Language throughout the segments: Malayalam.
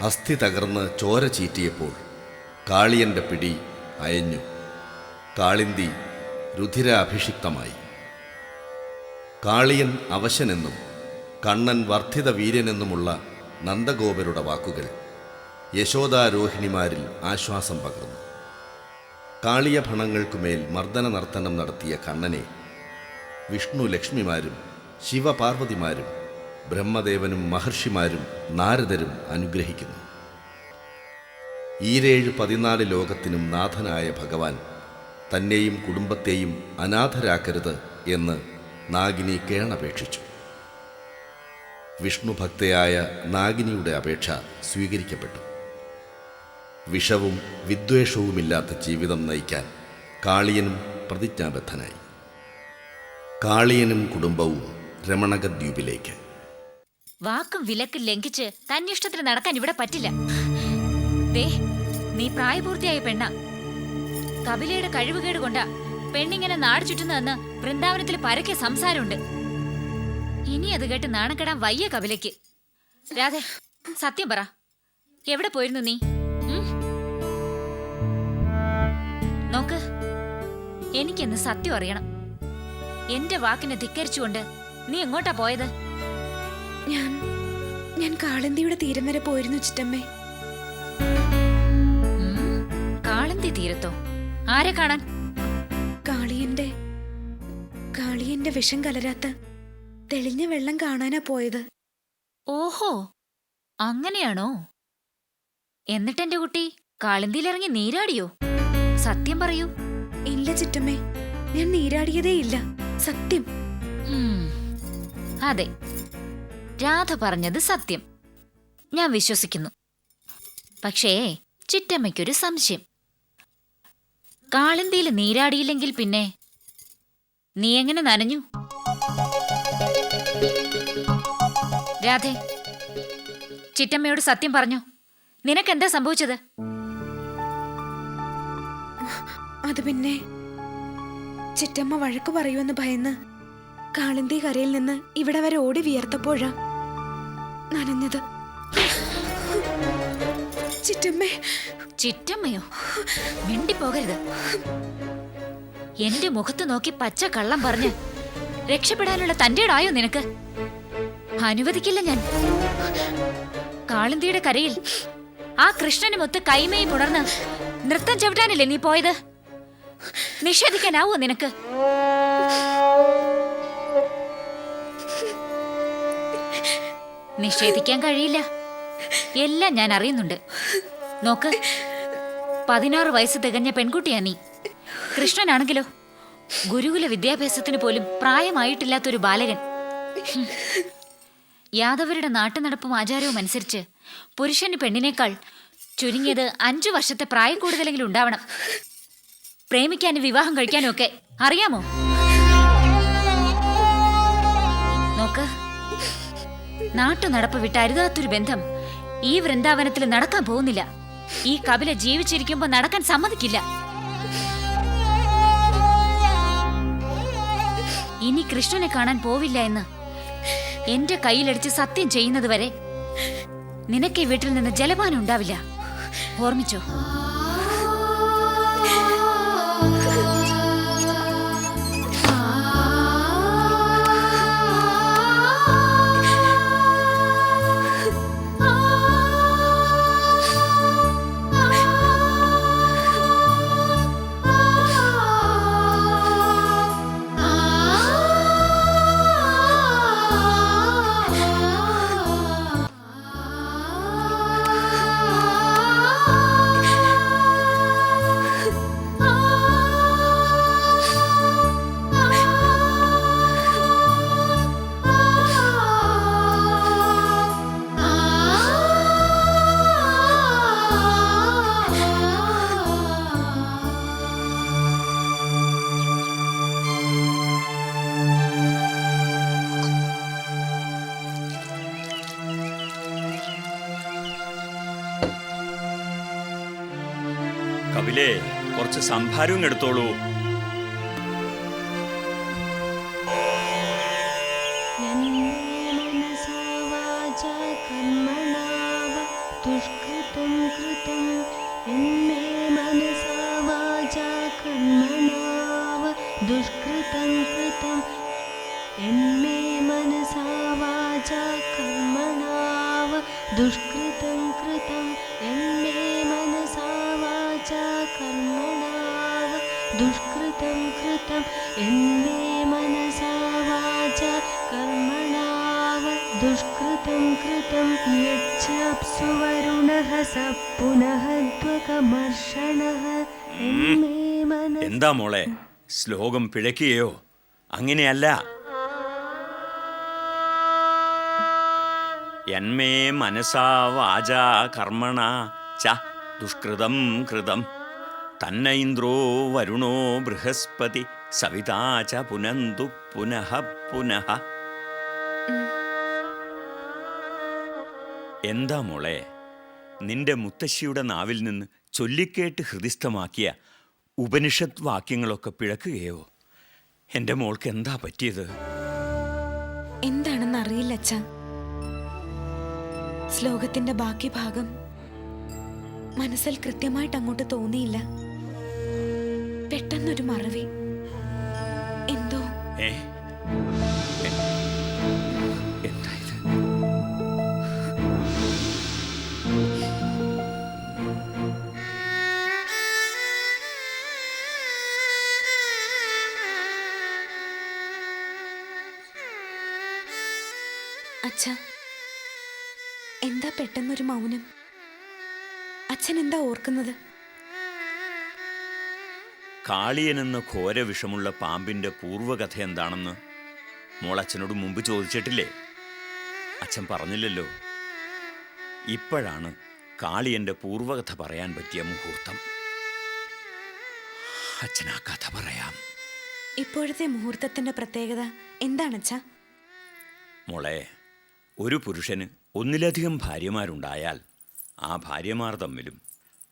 അസ്ഥി തകർന്ന് ചോര ചീറ്റിയപ്പോൾ കാളിയന്റെ പിടി അയഞ്ഞു. കാളിന്തി രുധിരാഭിഷിക്തമായി. കാളിയൻ അവശനെന്നും കണ്ണൻ വർദ്ധിത വീര്യനെന്നുമുള്ള നന്ദഗോപരുടെ വാക്കുകൾ യശോദാരോഹിണിമാരിൽ ആശ്വാസം പകർന്നു. കാളിയ ഭണങ്ങൾക്കുമേൽ മർദ്ദന നർത്തനം നടത്തിയ കണ്ണനെ വിഷ്ണു ലക്ഷ്മിമാരും ശിവപാർവതിമാരും ബ്രഹ്മദേവനും മഹർഷിമാരും നാരദരും അനുഗ്രഹിക്കുന്നു. ഈരേഴ് പതിനാല് ലോകത്തിനും നാഥനായ ഭഗവാൻ തന്നെയും കുടുംബത്തെയും അനാഥരാക്കരുത് എന്ന് നാഗിനി കേണപേക്ഷിച്ചു. വിഷ്ണുഭക്തയായ നാഗിനിയുടെ അപേക്ഷ സ്വീകരിക്കപ്പെട്ടു. വിഷവും വിദ്വേഷവുമില്ലാത്ത ജീവിതം നയിക്കാൻ കാളിയനും പ്രതിജ്ഞാബദ്ധനായി. കാളിയനും കുടുംബവും രമണകദ്വീപിലേക്ക്. വാക്കും വിലക്കും ലംഘിച്ച് തന്നിഷ്ടത്തിന് നടക്കാൻ ഇവിടെ പറ്റില്ല. ദേ നീ പ്രായപൂർത്തിയായ പെണ്ണ. കപിലയുടെ കഴിവുകേട് കൊണ്ടാ പെണ്ണിങ്ങനെ നാട് ചുറ്റുന്നതെന്ന് വൃന്ദാവനത്തിൽ പരക്കെ സംസാരമുണ്ട്. ഇനി അത് കേട്ട് നാണക്കെടാൻ വയ്യ കപിലയ്ക്ക്. രാധേ സത്യം പറ. എവിടെ പോയിരുന്നു നീ? നോക്ക് എനിക്കെന്ന് സത്യം അറിയണം. എന്റെ വാക്കിനെ ധിക്കരിച്ചുകൊണ്ട് നീ എങ്ങോട്ടാ പോയത്? ഞാൻ ഞാൻ കാളന്തിയുടെ തീരം വരെ പോയിരുന്നു ചിറ്റമ്മേ. കാളന്തി തീരത്തോ? ആരെ കാണാൻ? കാളിയന്റെ കാളിയന്റെ വിഷം കലരാത്ത തെളിഞ്ഞ വെള്ളം കാണാനാ പോയത്. ഓഹോ അങ്ങനെയാണോ? എന്നിട്ടെന്റെ കുട്ടി കാളന്തിയിലിറങ്ങി നീരാടിയോ? സത്യം പറയൂ. ഇല്ല ചിറ്റമ്മേ ഞാൻ നീരാടിയതേ ഇല്ല സത്യം അതെ. രാധ പറഞ്ഞത് സത്യം. ഞാൻ വിശ്വസിക്കുന്നു. പക്ഷേ ചിറ്റമ്മയ്ക്കൊരു സംശയം. കാളിന്തിയിൽ നീരാടിയില്ലെങ്കിൽ പിന്നെ നീ എങ്ങനെ നനഞ്ഞു? രാധേ ചിറ്റമ്മയോട് സത്യം പറഞ്ഞു? നിനക്കെന്താ സംഭവിച്ചത്? അത് പിന്നെ ചിറ്റമ്മ വഴക്ക് പറയുമെന്ന് ഭയന്ന് കാളിന്തി കരയിൽ നിന്ന് ഇവിടെ വരെ ഓടി വിയർത്തപ്പോഴാ നനഞ്ഞത്. ചിറ്റമ്മേ. ചിറ്റമ്മയോ? മിണ്ടിപ്പോകരുത്. എന്റെ മുഖത്ത് നോക്കി പച്ച കള്ളം പറഞ്ഞ് രക്ഷപ്പെടാനുള്ള തന്റെ ആയോ നിനക്ക്? അനുവദിക്കില്ല ഞാൻ. കാളിന്തിയുടെ കരയിൽ ആ കൃഷ്ണനുമൊത്ത് കൈമയെ പുണർന്ന് നൃത്തം ചവിട്ടാനല്ലേ നീ പോയത്? നിഷേധിക്കാനാവോ നിനക്ക്? നിഷേധിക്കാൻ കഴിയില്ല. എല്ലാം ഞാൻ അറിയുന്നുണ്ട്. നോക്ക് പതിനാറ് വയസ്സ് തികഞ്ഞ പെൺകുട്ടിയാ നീ. കൃഷ്ണനാണെങ്കിലോ ഗുരുകുല വിദ്യാഭ്യാസത്തിന് പോലും പ്രായമായിട്ടില്ലാത്തൊരു ബാലകൻ. യാദവരുടെ നാട്ടുനടപ്പും ആചാരവും അനുസരിച്ച് പുരുഷന് പെണ്ണിനേക്കാൾ ചുരുങ്ങിയത് അഞ്ചു വർഷത്തെ പ്രായം കൂടുതലെങ്കിലും ഉണ്ടാവണം. പ്രേമിക്കാനും വിവാഹം കഴിക്കാനും ഒക്കെ. അറിയാമോ? നാട്ടുനടപ്പ് വിട്ട് അരുതാത്തൊരു ബന്ധം. ഈ വൃന്ദാവനത്തിൽ നടക്കാൻ പോകുന്നില്ല. ഈ കപില ജീവിച്ചിരിക്കുമ്പോ നടക്കാൻ സമ്മതിക്കില്ല. ഇനി കൃഷ്ണനെ കാണാൻ പോവില്ല എന്ന് എന്റെ കയ്യിലടിച്ച് സത്യം ചെയ്യുന്നതുവരെ നിനക്ക് വീട്ടിൽ നിന്ന് ജലപാനം ഉണ്ടാവില്ല. ഓർമ്മിച്ചോ? കപിലേ കുറച്ച് സംഭാരവും എടുത്തോളൂ. ദുഷ്കൃതം കൃതം എന്നേ ദുഷ്കൃതം वाचा कर्मणा वा दुष्कृतं कृतं यन्मे मनसा वाचा कर्मणा वा दुष्कृतं कृतं यच्चाप्सु वरुणः स पुनः त्वकमर्षणः यन्मे मनसा എന്താ മോളെ ശ്ലോകം പിഴയ്ക്കുകയോ അങ്ങനെയല്ല എന്മേ മനസാ വാചാ കർമ്മണ ച ദുഷ്കൃതം കൃതം. തന്ന ഇന്ദ്രോ വരുണോ ബൃഹസ്പതി. സവിതാ ച പുനന്തു പുനഃ പുനഃ. എന്താ മോളെ? നിന്റെ മുത്തശ്ശിയുടെ നാവിൽ നിന്ന് ചൊല്ലിക്കേട്ട് ഹൃദിസ്ഥമാക്കിയ ഉപനിഷത് വാക്യങ്ങളൊക്കെ പിഴക്കുകയോ? എന്റെ മോൾക്ക് എന്താ പറ്റിയത്? എന്താണെന്ന് അറിയില്ല അച്ഛ. ശ്ലോകത്തിന്റെ ബാക്കി ഭാഗം മനസ്സിൽ കൃത്യമായിട്ട് അങ്ങോട്ട് തോന്നിയില്ല. പെട്ടെന്നൊരു മറവി. എന്തോ? അച്ഛ എന്താ പെട്ടെന്നൊരു മൗനം? അച്ഛൻ എന്താ ഓർക്കുന്നത്? കാളിയൻ എന്ന ഘോരവിഷമുള്ള പാമ്പിന്റെ പൂർവകഥ എന്താണെന്ന് മോൾ അച്ഛനോട് മുമ്പ് ചോദിച്ചിട്ടില്ലേ? അച്ഛൻ പറഞ്ഞില്ലല്ലോ. ഇപ്പോഴാണ് കാളിയന്റെ പൂർവകഥ പറയാൻ പറ്റിയ മുഹൂർത്തം. അച്ഛൻ ആ കഥ പറയാം. ഇപ്പോഴത്തെ മുഹൂർത്തത്തിന്റെ പ്രത്യേകത എന്താണ് അച്ഛാ മോളെ ഒരു പുരുഷന് ഒന്നിലധികം ഭാര്യമാരുണ്ടായാൽ ആ ഭാര്യമാർ തമ്മിലും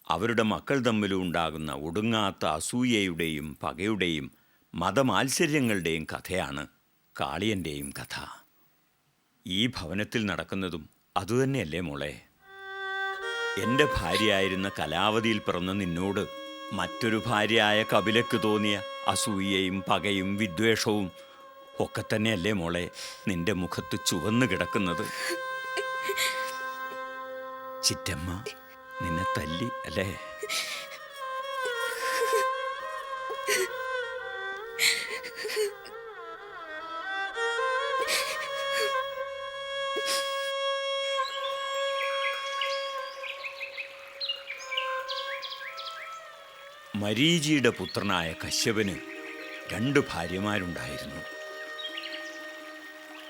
അവരുടെ മക്കൾ തമ്മിലും ഉണ്ടാകുന്ന ഒടുങ്ങാത്ത അസൂയയുടെയും പകയുടെയും മതമാത്സര്യങ്ങളുടെയും കഥയാണ് കാളിയന്റെയും കഥ. ഈ ഭവനത്തിൽ നടക്കുന്നതും അതുതന്നെയല്ലേ മോളെ? എന്റെ ഭാര്യയായിരുന്ന കലാവതിയിൽ പിറന്ന നിന്നോട് മറ്റൊരു ഭാര്യയായ കപിലക്ക് തോന്നിയ അസൂയയും പകയും വിദ്വേഷവും ഒക്കെ തന്നെയല്ലേ മോളെ നിന്റെ മുഖത്ത് ചുവന്നു കിടക്കുന്നത്? ചിറ്റമ്മ നിന്നെ തല്ലി അല്ലേ? മരീചിയുടെ പുത്രനായ കശ്യപന് രണ്ട് ഭാര്യമാരുണ്ടായിരുന്നു.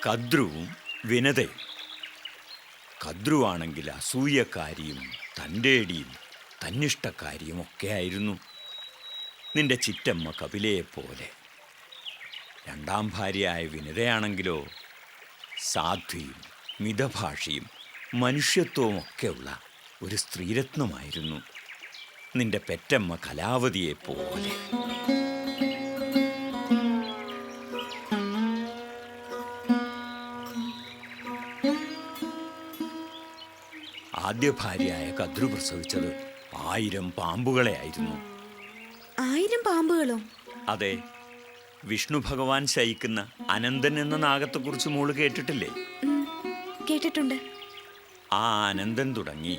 കദ്രുവും വിനതയും. കദ്രുവാണെങ്കിൽ അസൂയക്കാരിയും തന്റെടിയും തന്നിഷ്ടക്കാരിയും ഒക്കെ ആയിരുന്നു. നിന്റെ ചിറ്റമ്മ കപിലയെപ്പോലെ രണ്ടാം ഭാര്യയായ വിനതയാണെങ്കിലോ സാധ്വിയും മിതഭാഷയും മനുഷ്യത്വവും ഒക്കെയുള്ള ഒരു സ്ത്രീരത്നമായിരുന്നു. നിന്റെ പെറ്റമ്മ കലാവതിയെപ്പോലെ ആദ്യ ഭാര്യയായ കദ്രു പ്രസവിച്ചത് ആയിരം പാമ്പുകളെ ആയിരുന്നു. ആയിരം പാമ്പുകളോ? അതെ. വിഷ്ണു ഭഗവാൻ ശയിക്കുന്ന അനന്തൻ എന്ന നാഗത്തെക്കുറിച്ച് മോൾ കേട്ടിട്ടില്ലേ? കേട്ടിട്ടുണ്ട്. ആ അനന്തൻ തുടങ്ങി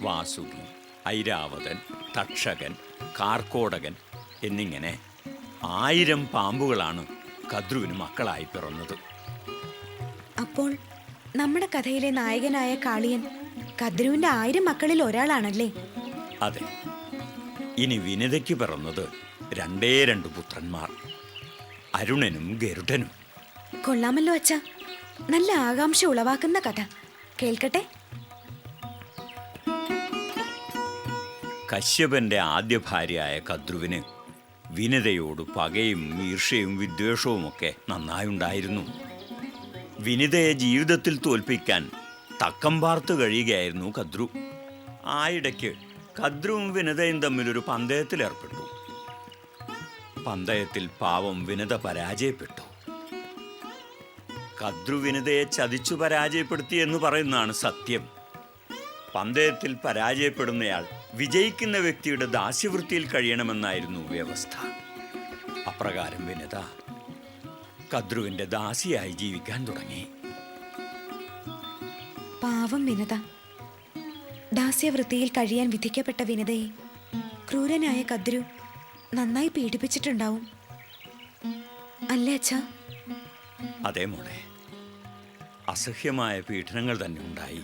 വാസുകി ഐരാവതൻ തക്ഷകൻ കാർക്കോടകൻ എന്നിങ്ങനെ ആയിരം പാമ്പുകളാണ് കദ്രുവിന് മക്കളായി പിറന്നത്. അപ്പോൾ നമ്മുടെ കഥയിലെ നായകനായ കാളിയൻ കദ്രുവിന്റെ ആയിരം മക്കളിൽ ഒരാളാണല്ലേ? അതെ. ഇനി വിനിതയ്ക്ക് പിറന്നത് രണ്ടേ രണ്ട് പുത്രന്മാർ. അരുണനും ഗരുഡനും. കൊള്ളാമല്ലോ അച്ഛ. നല്ല ആകാംക്ഷ ഉളവാക്കുന്ന കഥ. കേൾക്കട്ടെ? കശ്യപന്റെ ആദ്യ ഭാര്യയായ കദ്രുവിന് വിനിതയോട് പകയും ഈർഷയും വിദ്വേഷവും ഒക്കെ നന്നായുണ്ടായിരുന്നു. വിനിതയെ ജീവിതത്തിൽ തോൽപ്പിക്കാൻ തക്കം പാർത്ത് കഴിയുകയായിരുന്നു കദ്രു ആയിടയ്ക്ക് കദ്രുവും വിനതയും തമ്മിലൊരു പന്തയത്തിൽ ഏർപ്പെട്ടു. പന്തയത്തിൽ പാവം വിനത പരാജയപ്പെട്ടു. കദ്രു വിനതയെ ചതിച്ചു പരാജയപ്പെടുത്തി എന്ന് പറയുന്നതാണ് സത്യം. പന്തയത്തിൽ പരാജയപ്പെടുന്നയാൾ വിജയിക്കുന്ന വ്യക്തിയുടെ ദാസ്യവൃത്തിയിൽ കഴിയണമെന്നായിരുന്നു വ്യവസ്ഥ. അപ്രകാരം വിനത കദ്രുവിന്റെ ദാസിയായി ജീവിക്കാൻ തുടങ്ങി. പാവം വിനത. ദാസ്യവൃത്തിയിൽ കഴിയാൻ വിധിക്കപ്പെട്ട വിനതയെ ക്രൂരനായ കദ്രു നന്നായി പീഡിപ്പിച്ചിട്ടുണ്ടാവും. അല്ലേ അച്ഛാ? അതേ മോളെ. അസഹ്യമായ പീഡനങ്ങൾ തന്നെ ഉണ്ടായി.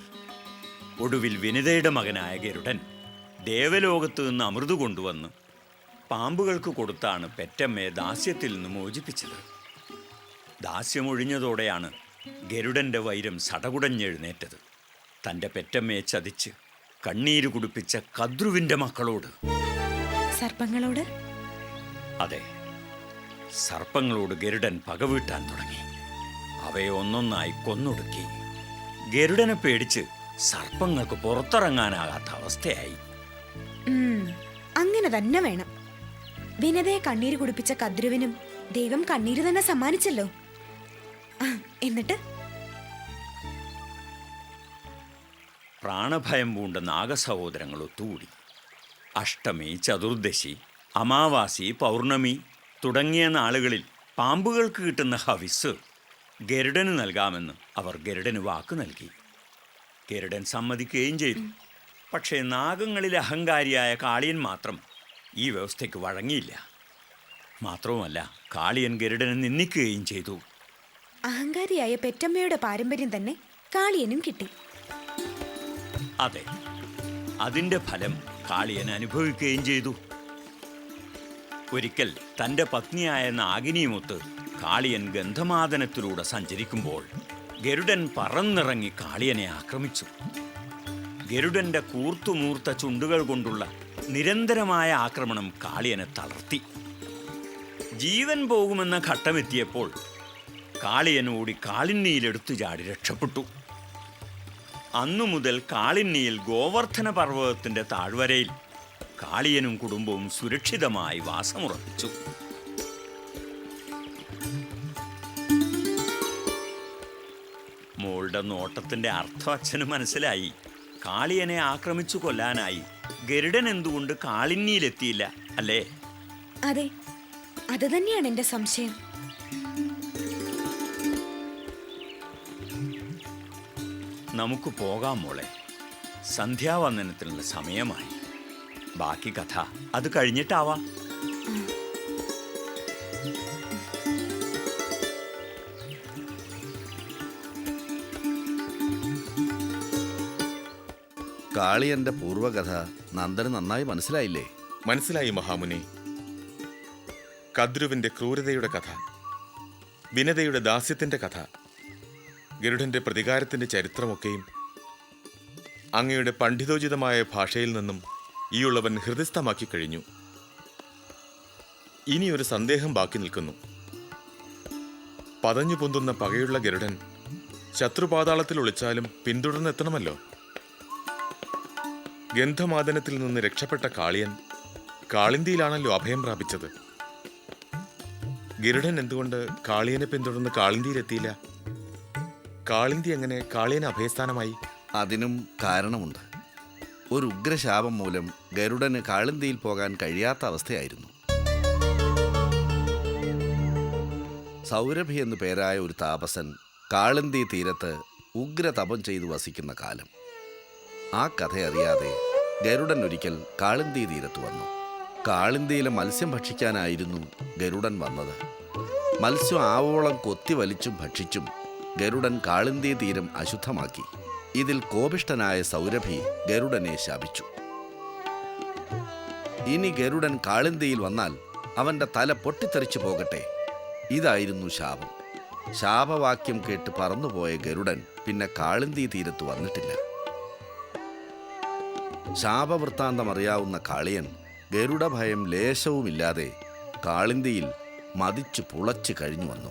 ഒടുവിൽ വിനിതയുടെ മകനായ ഗരുഡൻ ദേവലോകത്ത് നിന്ന് അമൃത് കൊണ്ടുവന്ന് പാമ്പുകൾക്ക് കൊടുത്താണ് പെറ്റമ്മയെ ദാസ്യത്തിൽ നിന്ന് മോചിപ്പിച്ചത്. ദാസ്യമൊഴിഞ്ഞതോടെയാണ് ഗരുഡന്റെ വൈരം സടകുടഞ്ഞെഴുന്നേറ്റത്. തന്റെ പെറ്റമ്മയെ ചതിച്ച് കണ്ണീര് കുടിപ്പിച്ച കദ്രുവിന്റെ മക്കളോട്. സർപ്പങ്ങളോട്? അതെ സർപ്പങ്ങളോട് ഗരുഡൻ പകവീട്ടാൻ തുടങ്ങി. അവയെ ഒന്നൊന്നായി കൊന്നൊടുക്കി. ഗരുഡനെ പേടിച്ച് സർപ്പങ്ങൾക്ക് പുറത്തിറങ്ങാനാകാത്ത അവസ്ഥയായി. അങ്ങനെ തന്നെ വേണം. വിനതയെ കണ്ണീര് കുടിപ്പിച്ച കദ്രുവിനും ദൈവം കണ്ണീര് തന്നെ സമ്മാനിച്ചല്ലോ. എന്നിട്ട്? പ്രാണഭയം പൂണ്ട നാഗസഹോദരങ്ങൾ ഒത്തുകൂടി അഷ്ടമി ചതുർദശി അമാവാസി പൗർണമി തുടങ്ങിയ നാളുകളിൽ പാമ്പുകൾക്ക് കിട്ടുന്ന ഹവിസ് ഗരുഡന് നൽകാമെന്ന് അവർ ഗരുഡന് വാക്ക് നൽകി. ഗരുഡൻ സമ്മതിക്കുകയും ചെയ്തു. പക്ഷേ നാഗങ്ങളിലെ അഹങ്കാരിയായ കാളിയൻ മാത്രം ഈ വ്യവസ്ഥയ്ക്ക് വഴങ്ങിയില്ല. മാത്രവുമല്ല കാളിയൻ ഗരുഡനെ നിന്ദിക്കുകയും ചെയ്തു. അഹങ്കാരിയായ പെറ്റമ്മയുടെ പാരമ്പര്യം തന്നെ കാളിയനും കിട്ടി. അതെ. അതിന്റെ ഫലം കാളിയൻ അനുഭവിക്കുകയും ചെയ്തു. ഒരിക്കൽ തന്റെ പത്നിയായ നാഗിനിയുമൊത്ത് കാളിയൻ ഗന്ധമാദനത്തിലൂടെ സഞ്ചരിക്കുമ്പോൾ ഗരുഡൻ പറന്നിറങ്ങി കാളിയനെ ആക്രമിച്ചു. ഗരുഡന്റെ കൂർത്തുമൂർത്ത ചുണ്ടുകൾ കൊണ്ടുള്ള നിരന്തരമായ ആക്രമണം കാളിയനെ തളർത്തി. ജീവൻ പോകുമെന്ന ഘട്ടമെത്തിയപ്പോൾ കാളിയൻ ഓടി കാളിന്നിയിലെടുത്തു ചാടി രക്ഷപ്പെട്ടു. അന്നു മുതൽ കാളിന്നിയിൽ ഗോവർദ്ധന പർവതത്തിന്റെ താഴ്വരയിൽ കാളിയനും കുടുംബവും സുരക്ഷിതമായി വാസമുറപ്പിച്ചു. മോളുടെ നോട്ടത്തിന്റെ അർത്ഥം അച്ഛന് മനസ്സിലായി. കാളിയനെ ആക്രമിച്ചു കൊല്ലാനായി ഗരുഡൻ എന്തുകൊണ്ട് കാളിന്നിയിലെത്തിയില്ല അല്ലേ? അതെ അത് തന്നെയാണ് എന്റെ സംശയം. നമുക്ക് പോകാം മോളെ. സന്ധ്യാവന്ദനത്തിനുള്ള സമയമായി. ബാക്കി കഥ അത് കഴിഞ്ഞിട്ടാവാം. കാളിയന്റെ പൂർവകഥ നന്ദന് നന്നായി മനസ്സിലായില്ലേ? മനസ്സിലായി മഹാമുനി. കദ്രുവിന്റെ ക്രൂരതയുടെ കഥ വിനതയുടെ ദാസ്യത്തിന്റെ കഥ ഗരുഡന്റെ പ്രതികാരത്തിന്റെ ചരിത്രമൊക്കെയും അങ്ങയുടെ പണ്ഡിതോചിതമായ ഭാഷയിൽ നിന്നും ഈയുള്ളവൻ ഹൃദയസ്ഥമാക്കി കഴിഞ്ഞു. ഇനിയൊരു സന്ദേഹം ബാക്കി നിൽക്കുന്നു. പതഞ്ഞു പൊന്തുന്ന പകയുള്ള ഗരുഡൻ ശത്രുപാതാളത്തിൽ ഒളിച്ചാലും പിന്തുടർന്നെത്തണമല്ലോ. ഗന്ധമാദനത്തിൽ നിന്ന് രക്ഷപ്പെട്ട കാളിയൻ കാളിന്തിയിലാണല്ലോ അഭയം പ്രാപിച്ചത്. ഗരുഡൻ എന്തുകൊണ്ട് കാളിയനെ പിന്തുടർന്ന് കാളിന്തിയിലെത്തിയില്ല? കാളിന്തി എങ്ങനെ കാളിയന് അഭയസ്ഥാനമായി? അതിനും കാരണമുണ്ട്. ഒരു ഉഗ്രശാപം മൂലം ഗരുഡന് കാളിന്തിയിൽ പോകാൻ കഴിയാത്ത അവസ്ഥയായിരുന്നു. സൗരഭി എന്നു പേരായ ഒരു താപസൻ കാളിന്തി തീരത്ത് ഉഗ്രതപം ചെയ്തു വസിക്കുന്ന കാലം. ആ കഥ അറിയാതെ ഗരുഡൻ ഒരിക്കൽ കാളിന്തി തീരത്ത് വന്നു. കാളിന്തിയിലെ മത്സ്യം ഭക്ഷിക്കാനായിരുന്നു ഗരുഡൻ വന്നത്. മത്സ്യം ആവോളം കൊത്തി വലിച്ചും ഭക്ഷിച്ചും ഗരുഡൻ കാളിന്തി തീരം അശുദ്ധമാക്കി. ഇതിൽ കോപിഷ്ടനായ സൗരഭി ഗരുഡനെ ശാപിച്ചു. ഇനി ഗരുഡൻ കാളിന്തിയിൽ വന്നാൽ അവന്റെ തല പൊട്ടിത്തെറിച്ചു പോകട്ടെ. ഇതായിരുന്നു ശാപം. ശാപവാക്യം കേട്ട് പറന്നുപോയ ഗരുഡൻ പിന്നെ കാളിന്തി തീരത്ത് വന്നിട്ടില്ല. ശാപവൃത്താന്തം അറിയാവുന്ന കാളിയൻ ഗരുഡഭയം ലേശവുമില്ലാതെ കാളിന്തിയിൽ മതിച്ചു പുളച്ചു കഴിഞ്ഞു വന്നു.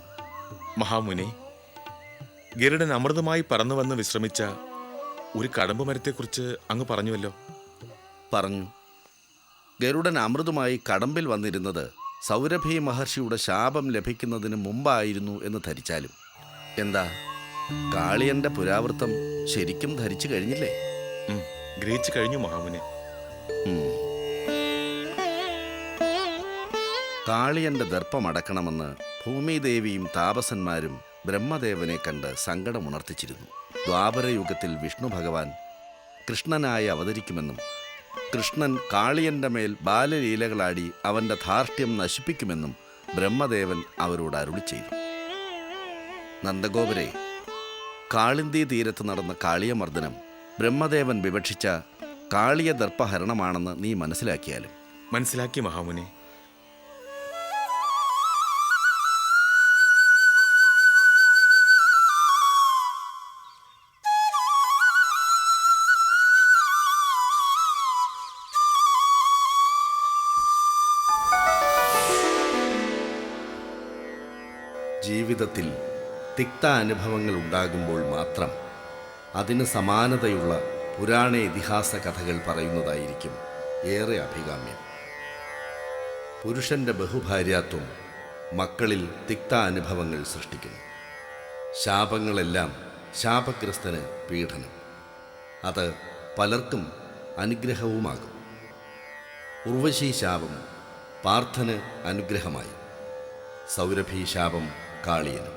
മഹാമുനി ഗരുഡൻ അമൃതമായി പറന്നു വന്ന് വിശ്രമിച്ച ഒരു കടമ്പ് മരത്തെക്കുറിച്ച് അങ്ങ് പറഞ്ഞുവല്ലോ. പറഞ്ഞു. ഗരുഡൻ അമൃതുമായി കടമ്പിൽ വന്നിരുന്നത് സൗരഭി മഹർഷിയുടെ ശാപം ലഭിക്കുന്നതിന് മുമ്പായിരുന്നു എന്ന് ധരിച്ചാലും. എന്താ? കാളിയന്റെ പുരാവൃത്തം ശരിക്കും ധരിച്ചു കഴിഞ്ഞില്ലേ. ഗ്രഹിച്ചു കഴിഞ്ഞു മഹാമുനെ. കാളിയന്റെ ദർപ്പമടക്കണമെന്ന് ഭൂമിദേവിയും താപസന്മാരും ബ്രഹ്മദേവനെ കണ്ട് സങ്കടമുണർത്തിച്ചിരുന്നു. ദ്വാപരയുഗത്തിൽ വിഷ്ണു ഭഗവാൻ കൃഷ്ണനായി അവതരിക്കുമെന്നും കൃഷ്ണൻ കാളിയന്റെ മേൽ ബാലലീലകളാടി അവന്റെ ധാർഷ്ട്യം നശിപ്പിക്കുമെന്നും ബ്രഹ്മദേവൻ അവരോട് അരുളി ചെയ്തു. നന്ദഗോപരെ കാളിന്തി തീരത്ത് നടന്ന കാളിയമർദ്ദനം ബ്രഹ്മദേവൻ വിവക്ഷിച്ച കാളിയ ദർപ്പഹരണമാണെന്ന് നീ മനസ്സിലാക്കിയാലും. മനസ്സിലാക്കി മഹാമുനെ. ജീവിതത്തിൽ തിക്ത അനുഭവങ്ങൾ ഉണ്ടാകുമ്പോൾ മാത്രം അതിന് സമാനതയുള്ള പുരാണ ഇതിഹാസ കഥകൾ പറയുന്നതായിരിക്കും ഏറെ അഭികാമ്യം. പുരുഷന്റെ ബഹുഭാര്യാത്വം മക്കളിൽ തിക്ത അനുഭവങ്ങൾ സൃഷ്ടിക്കുന്നു. ശാപങ്ങളെല്ലാം ശാപഗ്രസ്തന് പീഡനം. അത് പലർക്കും അനുഗ്രഹവുമാകും. ഉർവശി ശാപം പാർത്ഥന് അനുഗ്രഹമായി. സൗരഭീ ശാപം കാളിയനും